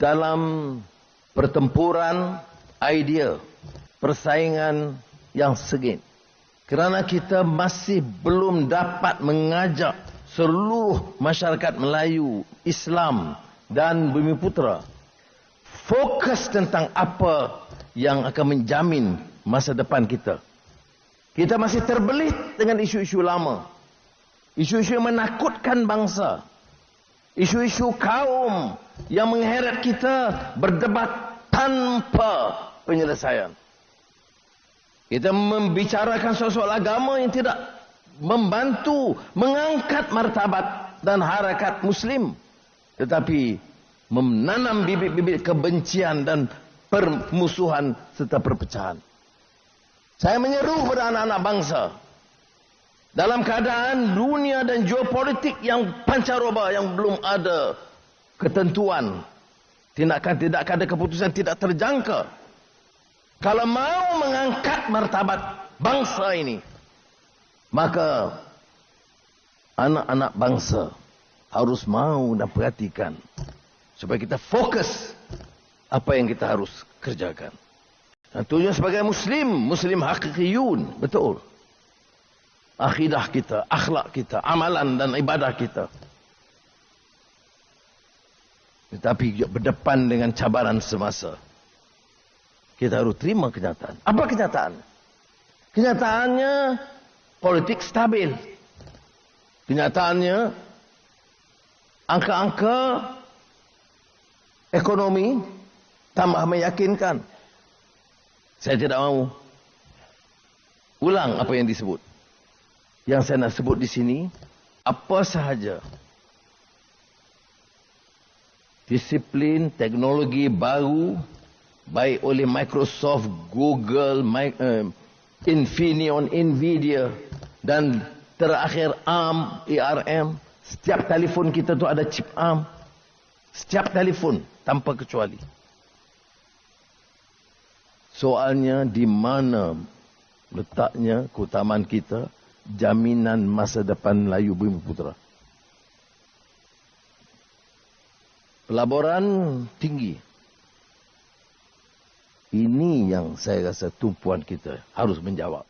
dalam pertempuran idea, persaingan yang sengit. Kerana kita masih belum dapat mengajak seluruh masyarakat Melayu, Islam dan Bumi Putra fokus tentang apa yang akan menjamin masa depan kita. Kita masih terbelit dengan isu-isu lama. Isu-isu yang menakutkan bangsa. Isu-isu kaum yang mengheret kita berdebat tanpa penyelesaian. Kita membicarakan soal agama yang tidak membantu mengangkat martabat dan harakat muslim. Tetapi menanam bibit-bibit kebencian dan permusuhan serta perpecahan. Saya menyeru kepada anak-anak bangsa dalam keadaan dunia dan geopolitik yang pancaroba yang belum ada ketentuan tindakan-tindakan ada keputusan tidak terjangka kalau mau mengangkat martabat bangsa ini maka anak-anak bangsa harus mau dan perhatikan supaya kita fokus apa yang kita harus kerjakan. Tentunya sebagai muslim, muslim hakikiyun, betul. Akidah kita, akhlak kita, amalan dan ibadah kita. Tetapi berdepan dengan cabaran semasa. Kita harus terima kenyataan. Apa kenyataan? Kenyataannya politik stabil. Kenyataannya angka-angka ekonomi tambah meyakinkan. Saya tidak mau ulang apa yang disebut. Yang saya nak sebut di sini, apa sahaja disiplin teknologi baru baik oleh Microsoft, Google, uh, Infineon, Nvidia dan terakhir ARM, ARM, setiap telefon kita tu ada chip ARM. Setiap telefon tanpa kecuali. Soalnya di mana letaknya keutamaan kita jaminan masa depan Melayu Bumi Putra. Pelaburan tinggi. Ini yang saya rasa tumpuan kita harus menjawab.